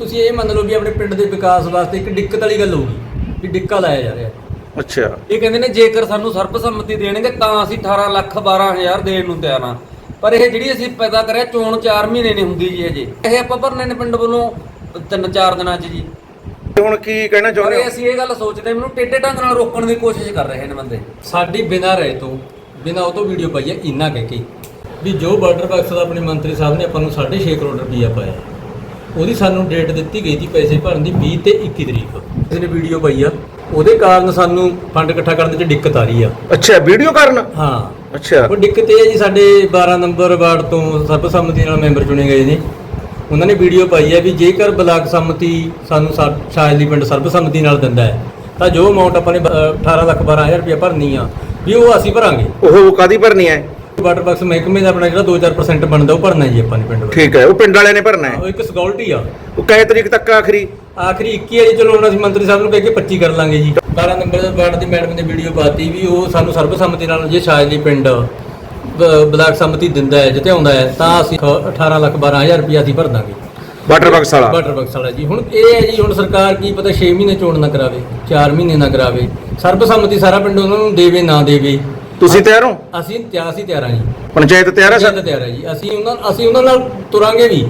ਤੁਸੀਂ ਇਹ ਮੰਨ ਲਓ ਵੀ ਆਪਣੇ ਪਿੰਡ ਦੇ ਵਿਕਾਸ ਵਾਸਤੇ ਇੱਕ ਦਿੱਕਤ ਵਾਲੀ ਗੱਲ ਹੋਊਗੀ ਵੀ ਡਿੱਕਾ ਲਾਇਆ ਜਾ ਰਿਹਾ। ਅੱਛਾ। ਇਹ ਕਹਿੰਦੇ ਨੇ ਜੇਕਰ ਸਾਨੂੰ ਸਰਬਸੰਮਤੀ ਦੇਣਗੇ ਤਾਂ ਅਸੀਂ 18 ਲੱਖ 12000 ਦੇਣ ਨੂੰ ਤਿਆਰ ਹਾਂ। ਪਰ ਇਹ ਜਿਹੜੀ ਅਸੀਂ ਪੈਦਾ ਕਰਿਆ ਚੋਣ 4 ਮਹੀਨੇ ਨਹੀਂ ਹੁੰਦੀ ਜੀ ਅਜੇ ਇਹ ਆਪਾਂ ਭਰਨੇ ਨੇ ਪਿੰਡ ਵੱਲੋਂ ਤਿੰਨ ਚਾਰ ਦਿਨਾਂ 'ਚ ਜੀ। ਤੇ ਹੁਣ ਕੀ ਕਹਿਣਾ ਪਰ ਚਾਹੁੰਦੇ ਇਹ ਹੋ? ਅਸੀਂ ਇਹ ਗੱਲ ਸੋਚਦੇ ਮੈਨੂੰ ਟੇਢੇ ਢੰਗ ਨਾਲ ਰੋਕਣ ਦੀ ਕੋਸ਼ਿਸ਼ ਕਰ ਰਹੇ ਨੇ ਬੰਦੇ। ਸਾਡੀ ਬਿਨਾਂ ਰਹਿ ਤੋਂ ਬਿਨਾਂ ਉਹ ਤੋਂ ਵੀਡੀਓ ਪਾਈ ਹੈ ਇੰਨਾ ਕਹਿ ਕੇ। ਵੀ ਜੋ ਬਾਰਡਰ ਬਾਕਸ ਦਾ ਆਪਣੇ ਮੰਤਰੀ ਸਾਹਿਬ ਨੇ ਆਪਾਂ ਨੂੰ 6.5 ਕਰੋੜ ਰੁਪਈਆ ਪਾਇਆ। ਉਹਦੀ ਸਾਨੂੰ ਡੇਟ ਦਿੱਤੀ ਗਈ ਸੀ ਪੈਸੇ ਭਰਨ ਦੀ 20 ਤੇ 21 ਤਰੀਕ। ਕਿਸੇ ਨੇ ਵੀਡੀਓ ਪਾਈ ਆ। ਉਹਦੇ ਕਾਰਨ ਸਾਨੂੰ ਫੰਡ ਇਕੱਠਾ ਕਰਨ ਦੇ ਚ ਦਿੱਕਤ ਆ ਰਹੀ ਆ। ਅੱਛਾ ਵੀਡੀਓ ਕਾਰਨ? ਹਾਂ। ਅੱਛਾ। ਉਹ ਦਿੱਕਤ ਇਹ ਹੈ ਜੀ ਸਾਡੇ 12 ਨੰਬਰ ਵਾਰਡ ਤੋਂ ਸਰਬਸੰਮਤੀ ਨਾਲ ਮੈਂਬਰ ਚੁਣੇ ਗਏ ਨੇ। ਉਹਨਾਂ ਨੇ ਵੀਡੀਓ ਪਾਈ ਹੈ ਵੀ ਜੇਕਰ ਬਲਾਕ ਸੰਮਤੀ ਸਾਨੂੰ ਸ਼ਾਇਲੀ ਪਿੰਡ ਸਰਬਸੰਮਤੀ ਨਾਲ ਦਿੰਦਾ ਹੈ ਤਾਂ ਜੋ ਅਮਾਉਂਟ ਆਪਾਂ ਨੇ ਬ- ਅ, 18 ਲੱਖ 12000 ਰੁਪਏ ਭਰਨੀ ਆ ਵੀ ਉਹ ਅਸੀਂ ਭਰਾਂਗੇ। ਉਹ ਕਾਦੀ ਭਰਨੀ ਹੈ? ਵਾਟਰ ਬਾਕਸ ਮਹਿਕਮੇ ਦਾ ਆਪਣਾ ਜਿਹੜਾ 2-4% ਬਣਦਾ ਉਹ ਭਰਨਾ ਜੀ ਆਪਾਂ ਨੇ ਪਿੰਡ ਵਿੱਚ ਠੀਕ ਹੈ ਉਹ ਪਿੰਡ ਵਾਲਿਆਂ ਨੇ ਭਰਨਾ ਹੈ? ਉਹ ਇੱਕ ਸਿਕਿਉਰਿਟੀ ਆ। ਉਹ ਕਹੇ ਤਰੀਕ ਤੱਕ ਆਖਰੀ? ਆਖਰੀ 21 ਹੈ ਜੀ ਚਲੋ ਹੁਣ ਅਸੀਂ ਮੰਤਰੀ ਸਾਹਿਬ ਨੂੰ ਕਹਿ ਕੇ 25 ਕਰ ਲਾਂਗੇ ਜੀ। 12 ਨੰਬਰ ਦੇ ਵਾਰਡ ਦੀ ਮੈਡਮ ਨੇ ਵੀਡੀਓ ਪਾਤੀ ਵੀ ਉਹ ਸਾਨੂੰ ਸਰਬਸੰਮਤੀ ਨਾਲ ਜੇ ਸ਼ਾਇਲੀ ਪਿੰਡ ਬ- ਬਲਾਕ ਸੰਮਤੀ ਦਿੰਦਾ ਹੈ ਜਿੱਤੇ ਆਉਂਦਾ ਹੈ ਤਾਂ ਅਸੀਂ ਖ- 18 ਲੱਖ 12000 ਰੁਪਏ ਅਸੀਂ ਭਰ ਦਾਂਗੇ। ਵਾਟਰ ਬਾਕਸ ਵਾਲਾ? ਵਾਟਰ ਬਾਕਸ ਵਾਲਾ ਜੀ। ਹੁਣ ਇਹ ਹੈ ਜੀ ਹੁਣ ਸਰਕਾਰ ਕੀ ਪਤਾ 6 ਮਹੀਨੇ ਚੋਣ ਨਾ ਕਰਾਵੇ 4 ਮਹੀਨੇ ਨਾ ਕਰਾਵੇ। ਸਰਬਸੰਮਤੀ ਸਾਰਾ ਪਿੰਡ ਉਹਨਾਂ ਨੂੰ ਦੇਵੇ ਨਾ ਦੇਵੇ। ਤੁਸੀਂ ਤਿਆਰ ਹੋ? ਅਸੀਂ ਤਿਆਰ ਅਸੀਂ ਤਿਆਰ ਹਾਂ ਜੀ। ਪੰਚਾਇਤ ਤਿਆਰ ਹੈ ਸਰ? ਤਿਆਰ ਹਾਂ ਜੀ। ਅਸੀਂ ਉਹਨਾਂ ਅਸੀਂ ਉਹਨਾਂ ਨਾਲ ਤੁਰਾਂਗੇ ਵੀ।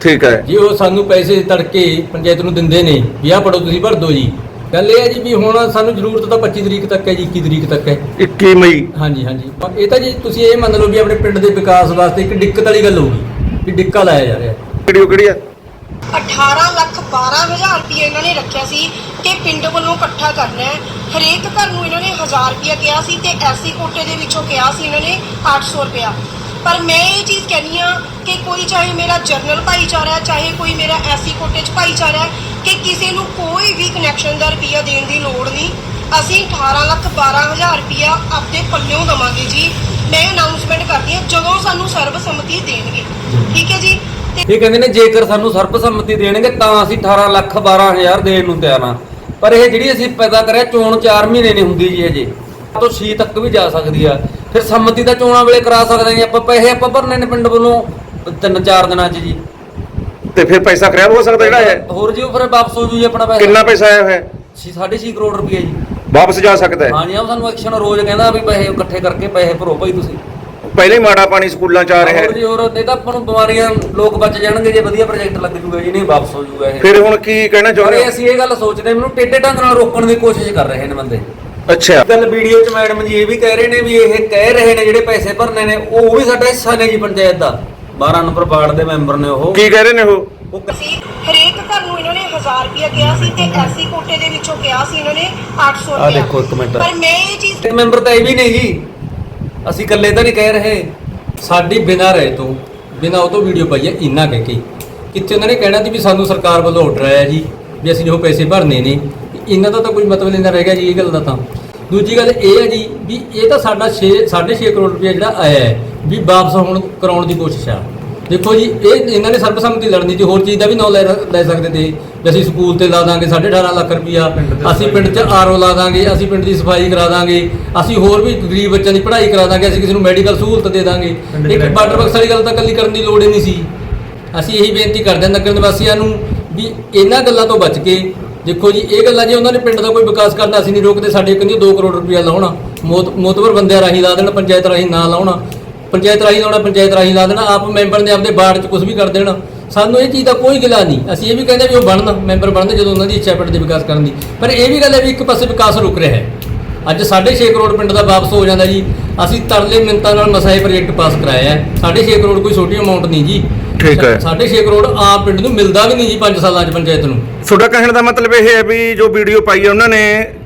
ਠੀਕ ਹੈ। ਜੀ ਉਹ ਸਾਨੂੰ ਪੈਸੇ ਤੜਕੇ ਪੰਚਾਇਤ ਨੂੰ ਦਿੰਦੇ ਨੇ ਵੀ ਆਹ ਪੜੋ ਤੁਸੀਂ ਭਰ ਦਿਓ ਜੀ। ਗੱਲ ਇਹ ਹੈ ਜੀ ਵੀ ਹੁਣ ਸਾਨੂੰ ਜ਼ਰੂਰਤ ਤਾਂ 25 ਤਰੀਕ ਤੱਕ ਹੈ ਜੀ 21 ਤਰੀਕ ਤੱਕ ਹੈ। 21 ਮਈ। ਹਾਂਜੀ ਹਾਂਜੀ। ਪਰ ਇਹ ਤਾਂ ਜੀ ਤੁਸੀਂ ਇਹ ਮੰਨ ਲਓ ਵੀ ਆਪਣੇ ਪਿੰਡ ਦੇ ਵਿਕਾਸ ਵਾਸਤੇ ਇੱਕ ਦਿੱਕਤ ਵਾਲੀ ਗੱਲ ਹੋਊਗੀ ਵੀ ਡਿੱਕਾ ਲਾਇਆ ਜਾ ਰਿਹਾ। ਵੀਡੀਓ ਕਿਹੜੀ ਆ 18 ਲੱਖ 12000 ਰੁਪਏ ਇਹਨਾਂ ਨੇ ਰੱਖਿਆ ਸੀ। ਕਿ ਪਿੰਡ ਵੱਲੋਂ ਇਕੱਠਾ ਕਰਨਾ ਹੈ। ਹਰੇਕ ਘਰ ਨੂੰ ਇਹਨਾਂ ਨੇ 1000 ਰੁਪਇਆ ਕਿਹਾ ਸੀ ਤੇ ਐਸੀ ਕੋਟੇ ਦੇ ਵਿੱਚੋਂ ਕਿਹਾ ਸੀ ਇਹਨਾਂ ਨੇ 800 ਰੁਪਇਆ। ਪਰ ਮੈਂ ਇਹ ਚੀਜ਼ ਕਹਿੰਦੀ ਆ ਕਿ ਕੋਈ ਚਾਹੇ ਮੇਰਾ ਜਰਨਲ ਭਾਈਚਾਰਾ ਹੈ, ਚਾਹੇ ਕੋਈ ਮੇਰਾ ਐਸੀ ਕੋਟੇ 'ਚ ਭਾਈਚਾਰਾ ਹੈ ਕਿ ਕਿਸੇ ਨੂੰ ਕੋਈ ਵੀ ਕਨੈਕਸ਼ਨ ਦਾ ਰੁਪਈਆ ਦੇਣ ਦੀ ਲੋੜ ਨਹੀਂ। ਅਸੀਂ 18 ਲੱਖ 12000 ਰੁਪਇਆ ਆਪਣੇ ਪੱਲਿਓਂ ਦਵਾਂਗੇ ਜੀ। ਮੈਂ ਅਨਾਉਂਸਮੈਂਟ ਕਰਦੀ ਹਾਂ, ਜਦੋਂ ਸਾਨੂੰ ਸਰਬਸੰਮਤੀ ਦੇਣਗੇ। ਠੀਕ ਹੈ ਜੀ? ਇਹ ਕਹਿੰਦੇ ਨੇ ਜੇਕਰ ਸਾਨੂੰ ਸਰਬਸੰਮਤੀ ਦੇਣਗੇ ਤਾਂ ਅਸੀਂ 18 ਲੱਖ 12000 ਦੇਣ ਨੂੰ ਤਿਆਰ ਹਾਂ। ਪਰ ਇਹ ਜਿਹੜੀ ਅਸੀਂ ਪੈਦਾ ਕਰਿਆ ਚੋਣ 4 ਮਹੀਨੇ ਨਹੀਂ ਹੁੰਦੀ ਜੀ ਅਜੇ। ਤੋਂ 6 ਤੱਕ ਵੀ ਜਾ ਸਕਦੀ ਆ। ਫਿਰ ਸੰਮਤੀ ਤਾਂ ਚੋਣਾਂ ਵੇਲੇ ਕਰਾ ਸਕਦੇ ਹਾਂ ਆਪਾਂ ਪੈਸੇ ਆਪਾਂ ਭਰਨੇ ਨੇ ਪਿੰਡ ਵੱਲੋਂ ਤਿੰਨ ਚਾਰ ਦਿਨਾਂ 'ਚ ਜੀ। ਤੇ ਫਿਰ ਪੈਸਾ ਖਰਾਬ ਹੋ ਸਕਦਾ ਜਿਹੜਾ ਹੈ ਹੋਰ ਜੀ ਉਹ ਫਿਰ ਵਾਪਸ ਹੋ ਜੂ ਜੀ ਆਪਣਾ ਪੈਸਾ। ਕਿੰਨਾ ਪੈਸਾ ਆਇਆ ਹੋਇਆ? ਹੈ? 6.5 ਕਰੋੜ ਰੁਪਏ ਜੀ। ਵਾਪਸ ਜਾ ਸਕਦਾ ਹੈ? ਹਾਂ ਜੀ ਉਹ ਸਾਨੂੰ ਐਕਸ਼ਨ ਰੋਜ਼ ਕਹਿੰਦਾ ਵੀ ਪੈਸੇ ਇਕੱਠੇ ਕਰਕੇ ਪੈਸੇ ਭਰੋ ਭਾਈ ਤੁਸੀਂ। ਪਹਿਲੇ ਹੀ ਮਾੜਾ ਪਾਣੀ ਸਕੂਲਾਂ ਚ ਆ ਰਿਹਾ ਹੋਰ ਜੀ ਹੈ ਹੋਰ ਨਹੀਂ ਤਾਂ ਆਪਾਂ ਨੂੰ ਬਿਮਾਰੀਆਂ ਲੋਕ ਬਚ ਜਾਣਗੇ ਜੇ ਵਧੀਆ ਪ੍ਰੋਜੈਕਟ ਲੱਗ ਜੂਗਾ ਜੀ ਨਹੀਂ ਵਾਪਸ ਹੋ ਜੂਗਾ ਇਹ। ਫਿਰ ਹੁਣ ਕੀ ਕਹਿਣਾ ਪਰ ਚਾਹੁੰਦੇ ਇਹ ਹੋ? ਅਸੀਂ ਇਹ ਗੱਲ ਸੋਚਦੇ ਮੈਨੂੰ ਟੇਢੇ ਢੰਗ ਨਾਲ ਰੋਕਣ ਦੀ ਕੋਸ਼ਿਸ਼ ਕਰ ਰਹੇ ਨੇ ਬੰਦੇ। ਅੱਛਾ। ਗੱਲ ਵੀਡੀਓ 'ਚ ਮੈਡਮ ਜੀ ਇਹ ਵੀ ਕਹਿ ਰਹੇ ਨੇ ਵੀ ਇਹ ਕਹਿ ਰਹੇ ਨੇ ਜਿਹੜੇ ਪੈਸੇ ਭਰਨੇ ਨੇ ਉਹ ਵੀ ਸਾਡਾ ਹਿੱਸਾ ਨੇ ਜੀ ਪੰਚਾਇਤ ਦਾ। 12 ਨੰਬਰ ਵਾਰਡ ਦੇ ਮੈਂਬਰ ਨੇ ਉਹ। ਕੀ ਕਹਿ ਰਹੇ ਨੇ ਉਹ? ਉਹ ਕ- ਸੀ ਹਰੇਕ ਘਰ ਨੂੰ ਇਹਨਾਂ ਨੇ 1000 ਰੁਪਇਆ ਕਿਹਾ ਸੀ ਤੇ ਐਸੀ ਕੋਟੇ ਦੇ ਵਿੱਚੋਂ ਕਿਹਾ ਸੀ ਇਹਨਾਂ ਨੇ 800 ਰੁਪਇਆ। ਆਹ ਦੇਖੋ ਇੱਕ ਮਿੰਟ। ਪਰ ਮੈਂ ਇਹ ਚੀਜ਼ ਤੇ ਮੈਂਬਰ ਤਾਂ ਇਹ ਵੀ ਨਹੀਂ ਜੀ। ਅਸੀਂ ਇਕੱਲੇ ਤਾਂ ਨਹੀਂ ਕਹਿ ਰਹੇ। ਸਾਡੀ ਬਿਨਾਂ ਰਾਏ ਤੋਂ, ਬਿਨਾਂ ਉਹ ਤੋਂ ਵੀਡੀਓ ਪਾਈ ਹੈ, ਇੰਨਾ ਕਹਿ ਕੇ। ਕਿੱਥੇ ਉਹਨਾਂ ਨੇ ਕਹਿਣਾ ਸੀ ਵੀ ਸਾਨੂੰ ਸਰਕਾਰ ਵੱਲੋਂ ਆਰਡਰ ਆਇਆ ਜੀ, ਵੀ ਅਸੀਂ ਉਹ ਪੈਸੇ ਭਰਨੇ ਨੇ ਇਹਨਾਂ ਦਾ ਤਾਂ ਕੋਈ ਮਤਲਬ ਨਹੀਂ ਰਹਿ ਗਿਆ ਜੀ, ਇਹ ਗੱਲ ਦਾ ਤਾਂ। ਦੂਜੀ ਗੱਲ ਇਹ ਹੈ ਜੀ, ਵੀ ਇਹ ਤਾਂ ਸਾਡਾ 6 6.5 ਕਰੋੜ ਰੁਪਏ ਜਿਹੜਾ ਆਇਆ ਹੈ, ਵੀ ਵਾਪਸ ਹੁਣ ਕਰਾਉਣ ਦੀ ਕੋਸ਼ਿਸ਼ ਆ। ਦੇਖੋ ਜੀ ਇਹ ਇਹਨਾਂ ਨੇ ਸਰਬਸੰਮਤੀ ਲੜਨੀ ਤੇ ਹੋਰ ਚੀਜ਼ ਦਾ ਵੀ ਨਾਂ ਲੈ ਲੈ ਸਕਦੇ ਤੇ ਵੀ ਅਸੀਂ ਸਕੂਲ ਤੇ ਲਾ ਦਾਂਗੇ 18.5 ਲੱਖ ਰੁਪਇਆ ਅਸੀਂ ਪਿੰਡ 'ਚ ਆਰਓ ਲਾ ਦਾਂਗੇ ਅਸੀਂ ਪਿੰਡ ਦੀ ਸਫ਼ਾਈ ਕਰਾ ਦਾਂਗੇ। ਅਸੀਂ ਹੋਰ ਵੀ ਗਰੀਬ ਬੱਚਿਆਂ ਦੀ ਪੜ੍ਹਾਈ ਕਰਾ ਦਾਂਗੇ ਅਸੀਂ ਕਿਸੇ ਨੂੰ ਮੈਡੀਕਲ ਸਹੂਲਤ ਦੇ ਦਾਂਗੇ। ਇੱਕ ਵਾਟਰ ਬਾਕਸ ਵਾਲੀ ਗੱਲ ਤਾਂ ਕੱਲੀ ਕਰਨ ਦੀ ਲੋੜ ਹੀ ਨਹੀਂ ਸੀ। ਅਸੀਂ ਇਹੀ ਬੇਨਤੀ ਕਰਦੇ ਹਾਂ ਨਗਰ ਨਿਵਾਸੀਆਂ ਨੂੰ ਵੀ ਇਹਨਾਂ ਗੱਲਾਂ ਤੋਂ ਬਚ ਕੇ ਦੇਖੋ ਜੀ ਇਹ ਗੱਲਾਂ ਜੇ ਉਹਨਾਂ ਨੇ ਪਿੰਡ ਦਾ ਕੋਈ ਵਿਕਾਸ ਕਰਨਾ ਅਸੀਂ ਨਹੀਂ ਰੋਕਦੇ ਸਾਡੇ ਕਹਿੰਦੀ 2 ਕਰੋੜ ਰੁਪਇਆ ਲਾਉਣਾ। ਮੋਤ ਮੋਤਵਰ ਬੰਦਿਆਂ ਰਾਹੀਂ ਲਾ ਦੇਣ ਪੰਚਾਇਤ ਰਾਹੀਂ ਨਾ ਲਾਉਣਾ। ਪੰਚਾਇਤ ਰਾਹੀਂ ਲਾਉਣਾ ਪੰਚਾਇਤ ਰਾਹੀਂ ਲਾ ਦੇਣਾ ਆਪ ਮੈਂਬਰ ਨੇ ਆਪਦੇ ਵਾਰਡ 'ਚ ਕੁਝ ਵੀ ਕਰ ਦੇਣਾ। ਸਾਨੂੰ ਇਹ ਚੀਜ਼ ਦਾ ਕੋਈ ਗਿਲਾ ਨਹੀਂ। ਅਸੀਂ ਇਹ ਵੀ ਕਹਿੰਦੇ ਵੀ ਉਹ ਬਣਨ ਮੈਂਬਰ ਬਣਨ ਜਦੋਂ ਉਹਨਾਂ ਦੀ ਇੱਛਾ ਪਿੰਡ ਦੇ ਵਿਕਾਸ ਕਰਨ ਦੀ। ਪਰ ਇਹ ਵੀ ਗੱਲ ਹੈ ਵੀ ਇੱਕ ਪਾਸੇ ਵਿਕਾਸ ਰੁਕ ਰਿਹਾ ਹੈ। ਅੱਜ 6.5 ਕਰੋੜ ਪਿੰਡ ਦਾ ਵਾਪਸ ਹੋ ਜਾਂਦਾ ਜੀ। ਅਸੀਂ ਤਰਲੇ ਮਿੰਤਾਂ ਨਾਲ ਮਸਾ ਇਹ ਪ੍ਰੋਜੈਕਟ ਪਾਸ ਕਰਾਇਆ ਹੈ। 6.5 ਕਰੋੜ ਕੋਈ ਛੋਟੀ ਅਮਾਉਂਟ ਨਹੀਂ ਜੀ। ਠੀਕ ਹੈ। 6.5 ਕਰੋੜ ਆਪ ਪਿੰਡ ਨੂੰ ਮਿਲਦਾ ਵੀ ਨਹੀਂ ਜੀ 5 ਸਾਲਾਂ 'ਚ ਪੰਚਾਇਤ ਨੂੰ। ਤੁਹਾਡਾ ਕਹਿਣ ਦਾ ਮਤਲਬ ਇਹ ਹੈ ਵੀ ਜੋ ਵੀਡੀਓ ਪਾਈ ਹੈ ਉਹਨਾਂ ਨੇ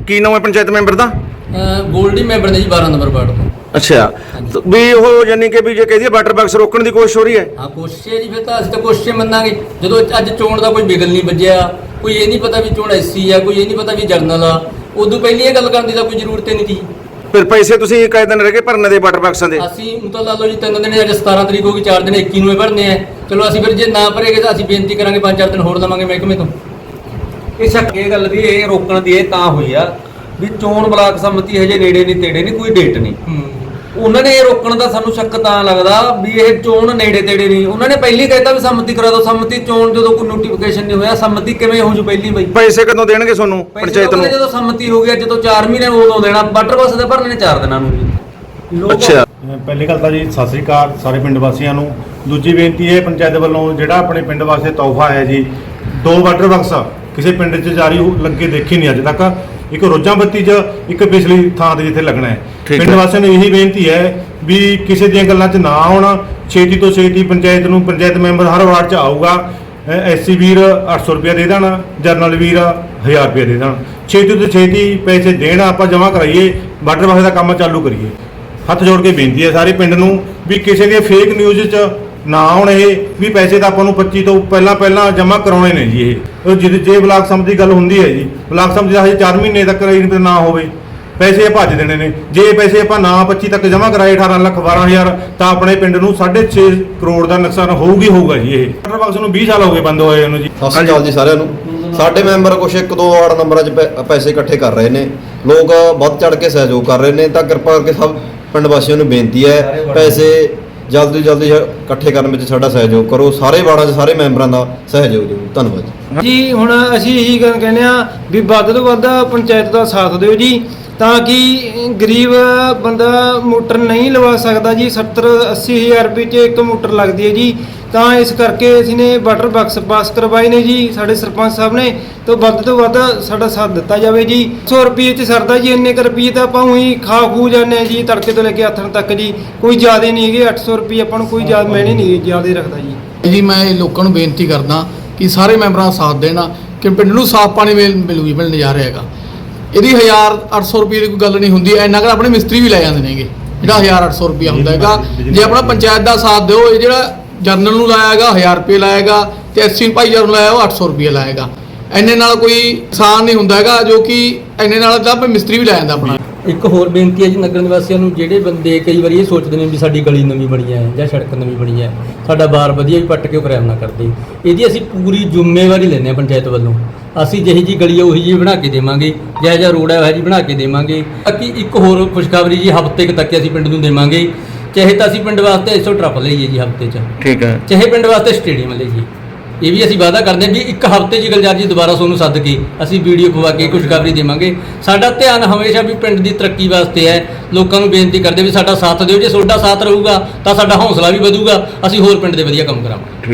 ਕੀ ਨਾਮ ਹੈ ਪੰਚਾਇਤ ਮੈਂਬਰ ਦਾ? ਗੋਲਡੀ ਮੈਂਬਰ ਨੇ ਜੀ 12 ਨੰਬਰ ਵਾਰਡ ਤੋਂ। ਅੱਛਾ। ਤਾਂ ਵੀ ਉਹ ਯਾਨੀ ਕਿ ਵੀ ਜੇ ਕਹਦੀ ਵਾਟਰ ਬਾਕਸ ਰੋਕਣ ਦੀ ਕੋਸ਼ਿਸ਼ ਹੋ ਰਹੀ ਹੈ? ਹਾਂ ਕੋਸ਼ਿਸ਼ ਹੈ ਜੀ ਫਿਰ ਤਾਂ ਅਸੀਂ ਤਾਂ ਕੋਸ਼ਿਸ਼ ਹੀ ਮੰਨਾਂਗੇ। ਜਦੋਂ ਅੱਜ ਚੋਣ ਦਾ ਕੋਈ ਬਿਗਲ ਨਹੀਂ ਵੱਜਿਆ ਕੋਈ ਇਹ ਨਹੀਂ ਪਤਾ ਵੀ ਚੋਣ ਐਸੀ ਆ ਕੋਈ ਇਹ ਨਹੀਂ ਪਤਾ ਵੀ ਜਰਨਲ ਆ ਉਦੋਂ ਪਹਿਲੀ ਇਹ ਗੱਲ ਕਰਨ ਦੀ ਤਾਂ ਕੋਈ ਜ਼ਰੂਰਤ ਹੀ ਨਹੀਂ ਸੀ। ਫਿਰ ਪੈਸੇ ਤੁਸੀਂ ਕਾਇ ਦਿਨ ਰਹਿ ਗਏ ਭਰਨੇ ਦੇ ਵਾਟਰ ਬਾਕਸਾਂ ਦੇ? ਅਸੀਂ ਹੁਣ ਤਾਂ ਲਾ ਲਓ ਜੀ ਤਿੰਨ ਦਿਨ ਅੱਜ 17 ਤਰੀਕ ਹੋ ਗਈ 4 ਦਿਨ 21 ਨੂੰ ਹੀ ਭਰਨੇ ਆ। ਚਲੋ ਅਸੀਂ ਫਿਰ ਜੇ ਨਾ ਭਰੇਗੇ ਤਾਂ ਅਸੀਂ ਬੇਨਤੀ ਕਰਾਂਗੇ 5-4 ਦਿਨ ਹੋਰ ਲਵਾਂਗੇ ਮਹਿਕਮੇ ਤੋਂ। ਇਹ ਸ਼ੱਕ ਇਹ ਗੱਲ ਦੀ ਇਹ ਰੋਕਣ ਦੀ ਇਹ ਤਾਂ ਹੋਈ ਆ ਵੀ ਚੋਣ ਬਲਾਕ ਸੰਮਤੀ ਹਜੇ ਨੇੜੇ ਨਹੀਂ ਤੇੜੇ ਨਹੀਂ ਕੋਈ ਡੇਟ ਨਹੀਂ। ਉਹਨਾਂ ਨੇ ਇਹ ਰੋਕਣ ਦਾ ਸਾਨੂੰ ਸ਼ੱਕ ਤਾਂ ਲੱਗਦਾ ਵੀ ਇਹ ਚੋਣ ਨੇੜੇ ਤੇੜੇ ਨਹੀਂ। ਉਹਨਾਂ ਨੇ ਪਹਿਲੀ ਕਹਿਤਾ ਵੀ ਸੰਮਤੀ ਕਰਾ ਦਿਓ। ਸੰਮਤੀ ਚੋਣ ਜਦੋਂ ਕੋਈ ਨੋਟੀਫਿਕੇਸ਼ਨ ਨਹੀਂ ਹੋਇਆ ਸੰਮਤੀ ਕਿਵੇਂ ਹੋ ਜੂ ਪਹਿਲੀ ਬਈ? ਪੈਸੇ ਕਦੋਂ ਦੇਣਗੇ ਤੁਹਾਨੂੰ ਪੰਚਾਇਤ ਨੂੰ? ਜਦੋਂ ਸੰਮਤੀ ਹੋ ਗਿਆ ਜਦੋਂ 4 ਮਹੀਨੇ ਉਦੋਂ ਦੇਣਾ। ਵਾਟਰ ਬੱਸ ਦੇ ਭਰਨੇ ਨੇ 4 ਦਿਨਾਂ ਨੂੰ ਜੀ। ਲੋਕ ਅੱਛਾ। ਪਹਿਲੀ ਗੱਲ ਤਾਂ ਜੀ ਸਤਿ ਸ੍ਰੀ ਅਕਾਲ ਸਾਰੇ ਪਿੰਡ ਵਾਸੀਆਂ ਨੂੰ। ਦੂਜੀ ਬੇਨਤੀ ਹੈ ਪੰਚਾਇਤ ਵੱਲੋਂ ਜਿਹੜਾ ਆਪਣੇ ਪਿੰਡ ਵਾਸਤੇ ਤੋਹਫਾ ਹੈ ਜੀ ਦੋ ਵਾਟਰ ਬਕਸ ਕਿਸੇ ਪਿੰਡ 'ਚ ਜਾਰੀ ਹੋ- ਲੱਗੇ ਦੇਖੇ ਨਹੀਂ ਅੱਜ ਤੱਕ। ਇੱਕ ਰੋਜਾਂ ਬੱਤੀ 'ਚ ਇੱਕ ਪਿਛਲੀ ਥਾਂ ਤੇ ਜਿੱਥੇ ਲੱਗਣਾ ਹੈ। ਠੀਕ ਪਿੰਡ ਹੈ। ਵਾਸੀਆਂ ਨੂੰ ਇਹੀ ਬੇਨਤੀ ਹੈ ਵੀ ਕਿਸੇ ਦੀਆਂ ਗੱਲਾਂ 'ਚ ਨਾ ਆਉਣ। ਛੇਤੀ ਤੋਂ ਛੇਤੀ ਪੰਚਾਇਤ ਨੂੰ ਪੰਚਾਇਤ ਮੈਂਬਰ ਹਰ ਵਾਰਡ 'ਚ ਆਊਗਾ। ਐਸਸੀ ਵੀਰ 800 ਰੁਪਏ ਦੇ ਦੇਣ ਜਰਨਲ ਵੀਰ 1000 ਰੁਪਏ ਦੇ ਦੇਣ। ਛੇਤੀ ਤੋਂ ਛੇਤੀ ਪੈਸੇ ਦੇਣ ਆਪਾਂ ਜਮ੍ਹਾਂ ਕਰਾਈਏ ਵਾਟਰ ਬਕਸ ਦਾ ਕੰਮ ਚਾਲੂ ਕਰੀਏ। ਹੱਥ ਜੋੜ ਕੇ ਬੇਨਤੀ ਹੈ ਸਾਰੇ ਪਿੰਡ ਨੂੰ ਵੀ ਕਿਸੇ ਦੇ ਫੇਕ ਨਿਊਜ਼ 'ਚ ਨਾ ਆਉਣ ਇਹ ਵੀ ਪੈਸੇ ਤਾਂ ਆਪਾਂ ਨੂੰ 25 ਤੋਂ ਪਹਿਲਾਂ ਪਹਿਲਾਂ ਜਮ੍ਹਾਂ ਕਰਾਉਣੇ ਨੇ ਜੀ ਇਹ। ਉਹ ਜਿਹਦੇ ਜੇ ਬਲਾਕ ਸਮਝੀ ਗੱਲ ਹੁੰਦੀ ਹੈ ਜੀ, ਬਲਾਕ ਸਮਝੀ ਹਜੇ 4 ਮਹੀਨੇ ਤੱਕ ਇਹ ਨਾ ਹੋਵੇ। ਪੈਸੇ ਭੱਜ ਦੇਣੇ ਨੇ। ਜੇ ਪੈਸੇ ਆਪਾਂ ਨਾ 25 ਤੱਕ ਜਮ੍ਹਾਂ ਕਰਾਏ 18 ਲੱਖ 12000 ਤਾਂ ਆਪਣੇ ਪਿੰਡ ਨੂੰ 6.5 ਕਰੋੜ ਦਾ ਨੁਕਸਾਨ ਹੋਊਗੀ ਹੋਊਗਾ ਜੀ ਇਹ। ਵਾਟਰ ਬਾਕਸ ਨੂੰ 20 ਸਾਲ ਹੋ ਗਏ ਬੰਦ ਹੋਏ ਨੂੰ ਜੀ। ਸਤਿ ਸ਼੍ਰੀ ਅਕਾਲ ਜੀ ਸਾਰਿਆਂ ਨੂੰ। ਸਾਡੇ ਮੈਂਬਰ ਕੁਛ ਇੱਕ ਦੋ ਵਾਰਡ ਨੰਬਰਾਂ 'ਚ ਪੈਸੇ ਇਕੱਠੇ ਕਰ ਰਹੇ ਨੇ। ਲੋਕ ਵੱਧ ਚੜ ਕੇ ਸਹਿਯੋਗ ਕਰ ਰਹੇ ਨੇ। ਤਾਂ ਕਿਰਪਾ ਕਰਕੇ ਸਭ ਪਿੰਡ ਵਾਸੀਆਂ ਨੂੰ ਬੇਨਤੀ ਹੈ, ਪੈਸੇ ਜਲਦੀ ਤੋਂ ਜਲਦੀ ਇਕੱਠੇ ਕਰਨ ਵਿੱਚ ਸਾਡਾ ਸਹਿਯੋਗ ਕਰੋ, ਸਾਰੇ ਵਾਰਡਾਂ 'ਚ ਸਾਰੇ ਮੈਂਬਰਾਂ ਦਾ ਸਹਿਯੋਗ ਦਿਓ ਧੰਨਵਾਦ ਜੀ। ਜੀ, ਹੁਣ ਅਸੀਂ ਇਹੀ ਗੱਲ ਕਹਿੰਦੇ ਆ ਵੀ ਵੱਧ ਤੋਂ ਵੱਧ ਪੰਚਾਇਤ ਦਾ ਸਾਥ ਦਿਓ ਜੀ, ਤਾਂ ਕਿ ਗਰੀਬ ਬੰਦਾ ਮੋਟਰ ਨਹੀਂ ਲਵਾ ਸਕਦਾ ਜੀ 70 80 ਹਜ਼ਾਰ ਰੁਪਏ 'ਚ ਇੱਕ ਮੋਟਰ ਲੱਗਦੀ ਹੈ ਜੀ। ਤਾਂ ਇਸ ਕਰਕੇ ਅਸੀਂ ਨੇ ਵਾਟਰ ਬਾਕਸ ਪਾਸ ਕਰਵਾਏ ਨੇ ਜੀ, ਸਾਡੇ ਸਰਪੰਚ ਸਾਹਿਬ ਨੇ, ਤਾਂ ਵੱਧ ਤੋਂ ਵੱਧ ਸਾਡਾ ਸਾਥ ਦਿੱਤਾ ਜਾਵੇ ਜੀ। 100 ਰੁਪਏ 'ਚ ਸਰਦਾ ਜੀ, ਇੰਨੇ ਕੁ ਰੁਪਏ ਤਾਂ ਆਪਾਂ ਉਹੀ ਖਾ ਖੂ ਜਾਂਦੇ ਆ ਜੀ, ਤੜਕੇ ਤੋਂ ਲੈ ਕੇ ਆਥਣ ਤੱਕ ਜੀ। ਕੋਈ ਜ਼ਿਆਦਾ ਨਹੀਂ ਹੈਗੇ 800 ਰੁਪਏ ਆਪਾਂ ਨੂੰ ਕੋਈ ਜ਼ਿਆਦਾ ਮੈਨੇ ਨਹੀਂ ਜ਼ਿਆਦਾ ਰੱਖਦਾ ਜੀ। ਜੀ, ਮੈਂ ਲੋਕਾਂ ਨੂੰ ਬੇਨਤੀ ਕਰਦਾ ਕਿ ਸਾਰੇ ਮੈਂਬਰਾਂ ਦਾ ਸਾਥ ਦੇਣਾ, ਕਿ ਪਿੰਡ ਨੂੰ ਸਾਫ਼ ਪਾਣੀ ਮਿਲੂਗੀ ਮਿਲਣ ਜਾ ਰਿਹਾ ਹੈਗਾ। ਇਹਦੀ 1000 800 ਰੁਪਏ ਦੀ ਕੋਈ ਗੱਲ ਨਹੀਂ ਹੁੰਦੀ ਐਨਾ ਕਰ ਆਪਣੇ ਮਿਸਤਰੀ ਵੀ ਲੈ ਜਾਂਦੇ ਨੇਗੇ। ਜਿਹੜਾ 1000 800 ਰੁਪਏ ਹੁੰਦਾ ਹੈਗਾ, ਜੇ ਆਪਣਾ ਪੰਚਾਇਤ ਦਾ ਸਾਥ ਦਿਓ, ਇਹ ਜਿਹੜਾ ਜਰਨਲ ਨੂੰ ਲਾਇਆਗਾ 1000 ਰੁਪਏ ਲਾਏਗਾ ਤੇ ਐਸਸੀ ਭਾਈਚਾਰੇ ਨੂੰ ਲਾਇਆ ਉਹ 800 ਰੁਪਏ ਲਾਏਗਾ ਐਨੇ ਨਾਲ ਕੋਈ ਨੁਕਸਾਨ ਨਹੀਂ ਹੁੰਦਾ ਹੈਗਾ, ਜੋ ਕਿ ਐਨੇ ਨਾਲ ਤਾਂ ਮਿਸਤਰੀ ਵੀ ਲੈ ਜਾਂਦਾ ਆਪਣਾ। ਇੱਕ ਹੋਰ ਬੇਨਤੀ ਹੈ ਜੀ, ਨਗਰ ਨਿਵਾਸੀਆਂ ਨੂੰ, ਜਿਹੜੇ ਬੰਦੇ ਕਈ ਵਾਰੀ ਇਹ ਸੋਚਦੇ ਨੇ ਵੀ ਸਾਡੀ ਗਲੀ ਨਵੀਂ ਬਣੀ ਹੈ ਜਾਂ ਸੜਕ ਨਵੀਂ ਬਣੀ ਹੈ, ਸਾਡਾ ਬਾਰ ਵਧੀਆ ਵੀ ਪੱਟ ਕੇ ਉਹ ਖਰਾਬ ਨਾ ਕਰਦੇ। ਇਹਦੀ ਅਸੀਂ ਪੂਰੀ ਜ਼ਿੰਮੇਵਾਰੀ ਲੈਂਦੇ ਹਾਂ ਪੰਚਾਇਤ ਵੱਲੋਂ। ਅਸੀਂ ਜਿਹੀ ਜੀ ਗਲੀ ਹੈ ਉਹੀ ਜੀ ਬਣਾ ਕੇ ਦੇਵਾਂਗੇ, ਜਿਹੋ ਜਿਹਾ ਰੋਡ ਹੈ ਉਹ ਜੀ ਬਣਾ ਕੇ ਦੇਵਾਂਗੇ। ਬਾਕੀ ਇੱਕ ਹੋਰ ਖੁਸ਼ਖਬਰੀ ਜੀ, ਹਫ਼ਤੇ ਕੁ ਤੱਕ ਅਸੀਂ ਪਿੰਡ ਨੂੰ ਦੇਵਾਂਗੇ। ਚਾਹੇ ਤਾਂ ਅਸੀਂ ਪਿੰਡ ਵਾਸਤੇ 100 ਟਰੱਪ ਲਈਏ ਜੀ ਹਫ਼ਤੇ 'ਚ। ਠੀਕ ਹੈ। ਚਾਹੇ ਪਿੰਡ ਵਾਸਤੇ ਸਟੇਡੀਅਮ ਲਈਏ। ਇਹ ਵੀ ਅਸੀਂ ਵਾਅਦਾ ਕਰਦੇ ਹਾਂ ਵੀ ਇੱਕ ਹਫ਼ਤੇ 'ਚ ਗਲਜਾਰ ਜੀ ਦੁਬਾਰਾ ਤੁਹਾਨੂੰ ਸੱਦ ਕੇ ਅਸੀਂ ਵੀਡੀਓ ਪਵਾ ਕੇ ਖੁਸ਼ਖਬਰੀ ਦੇਵਾਂਗੇ। ਸਾਡਾ ਧਿਆਨ ਹਮੇਸ਼ਾ ਵੀ ਪਿੰਡ ਦੀ ਤਰੱਕੀ ਵਾਸਤੇ ਹੈ। ਲੋਕਾਂ ਨੂੰ ਬੇਨਤੀ ਕਰਦੇ ਵੀ ਸਾਡਾ ਸਾਥ ਦਿਓ। ਜੇ ਤੁਹਾਡਾ ਸਾਥ ਰਹੂਗਾ ਤਾਂ ਸਾਡਾ ਹੌਸਲਾ ਵੀ ਵਧੂਗਾ। ਅਸੀਂ ਹੋਰ ਪਿੰਡ ਦੇ ਵਧੀਆ ਕੰਮ ਕਰਾਂਗੇ